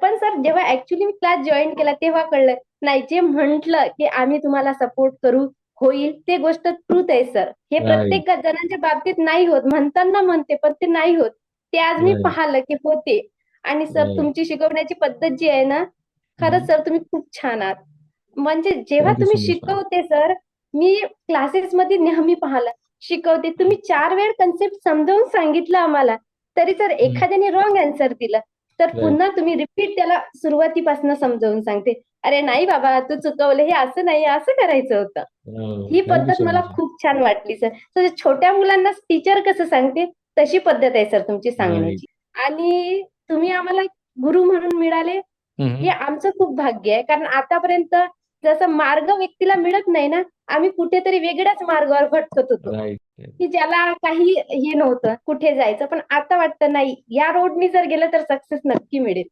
पण सर जेव्हा ऍक्च्युली मी class join केला तेव्हा कळलं नाही. जे म्हंटल की आम्ही तुम्हाला सपोर्ट करू होईल ते गोष्ट ट्रूथ आहे सर हे. प्रत्येक जणांच्या बाबतीत नाही होत. म्हणताना म्हणते पण ते नाही होत. ते आज मी. पाहिलं की होते. आणि सर. तुमची शिकवण्याची पद्धत जी आहे ना खरंच सर तुम्ही खूप छान आहात. म्हणजे जेव्हा तुम्ही. शिकवते सर मी क्लासेस मध्ये नेहमी पाहिलं. शिकवते. तुम्ही चार वेळ कन्सेप्ट समजावून सांगितलं आम्हाला. तरी सर एखाद्याने रॉंग आन्सर दिलं. तर. पुन्हा तुम्ही रिपीट त्याला सुरुवातीपासून समजावून सांगते अरे नाही बाबा तू चुकवलं हे असं नाही असं करायचं होतं ही you पद्धत मला. खूप छान वाटली सर छोट्या मुलांना टीचर कसं सांगते तशी पद्धत आहे सर तुमची सांगण्याची आणि तुम्ही आम्हाला गुरु म्हणून मिळाले. हे आमचं खूप भाग्य आहे कारण आतापर्यंत जसं मार्ग व्यक्तीला मिळत नाही ना आम्ही कुठेतरी वेगळ्याच मार्गावर भटकत होतो. की ज्याला काही हे नव्हतं कुठे जायचं. पण आता वाटतं नाही या रोडनी जर गेलं तर सक्सेस नक्की मिळेल.